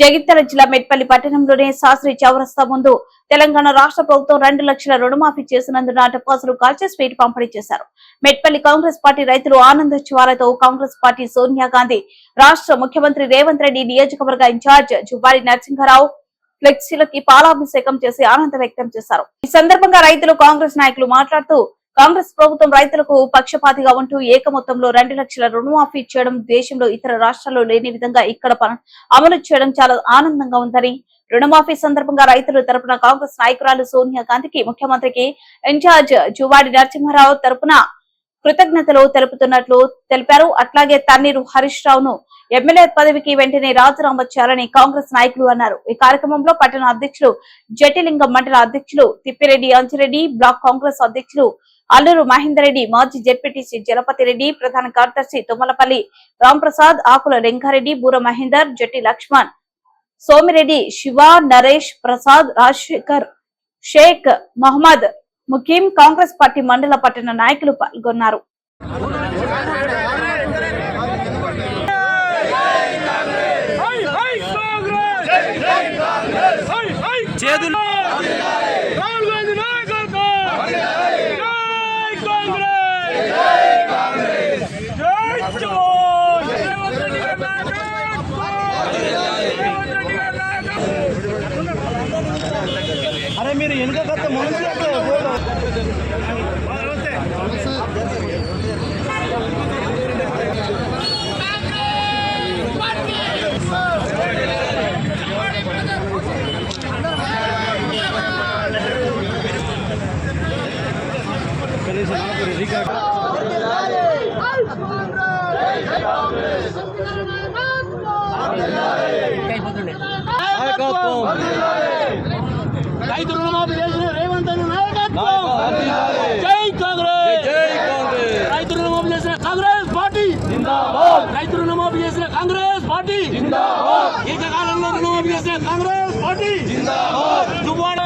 జగిత్యాల జిల్లా మెట్పల్లి పట్టణంలోని శాస్త్రి చౌరస్తా ముందు తెలంగాణ రాష్ట్ర ప్రభుత్వం రెండు లక్షల రుణమాఫీ చేసినందున టపాసులు కాల్చి స్వీట్ పంపిణీ చేశారు. మెట్పల్లి కాంగ్రెస్ పార్టీ రైతులు ఆనందోత్సవాలతో కాంగ్రెస్ పార్టీ సోనియా గాంధీ రాష్ట్ర ముఖ్యమంత్రి రేవంత్ రెడ్డి నియోజకవర్గ ఇన్ఛార్జ్ జుబ్బారి నరసింహారావు ఫ్లెక్సీలకి పాలాభిషేకం చేసి ఆనందం వ్యక్తం చేశారు. ఈ సందర్భంగా రైతులు కాంగ్రెస్ నాయకులు మాట్లాడుతూ కాంగ్రెస్ ప్రభుత్వం రైతులకు పక్షపాతిగా ఉంటూ ఏక మొత్తంలో రెండు లక్షల రుణమాఫీ చేయడం దేశంలో ఇతర రాష్ట్రాల్లో లేని విధంగా ఇక్కడ అమలు చేయడం చాలా ఆనందంగా ఉందని. రుణమాఫీ సందర్భంగా రైతుల తరపున కాంగ్రెస్ నాయకురాలు సోనియా గాంధీకి ముఖ్యమంత్రికి ఇన్ఛార్జ్ జువాడి నరసింహారావు తరపున కృతజ్ఞతలు తెలుపుతున్నట్లు తెలిపారు. అట్లాగే తన్నీరు హరీష్ రావును ఎమ్మెల్యే పదవికి వెంటనే రాజీనామా చేయాలని కాంగ్రెస్ నాయకులు అన్నారు. ఈ కార్యక్రమంలో పట్టణ అధ్యక్షులు జటిలింగం మండల అధ్యక్షులు తిప్పిరెడ్డి అంజిరెడ్డి బ్లాక్ కాంగ్రెస్ అధ్యక్షులు అల్లూరు మహేందర్ రెడ్డి మాజీ జెడ్పీటీసీ జలపతి రెడ్డి ప్రధాన కార్యదర్శి తుమ్మలపల్లి రాంప్రసాద్ ఆకుల లింగారెడ్డి బూర మహేందర్ జట్టి లక్ష్మణ్ సోమిరెడ్డి శివ నరేష్ ప్రసాద్ రాజశేఖర్ షేక్ మహమ్మద్ ముఖీం కాంగ్రెస్ పార్టీ మండల పట్టణ నాయకులు పాల్గొన్నారు. చేతులు నాయకత్వం అరే మీరు వెనుక కొత్త మనుషులు రైతు రుణమాఫీ చేసిన రేవంత్ రెడ్డి నాయకత్వం జై కాంగ్రెస్ జై కాంగ్రెస్ రైతు రుణమాఫీ చేసిన కాంగ్రెస్ పార్టీ రైతు రుణమాఫీ చేసిన కాంగ్రెస్ పార్టీ ఏకకాలంలో రుణమాఫీ చేసిన కాంగ్రెస్ పార్టీ దువ్వాడ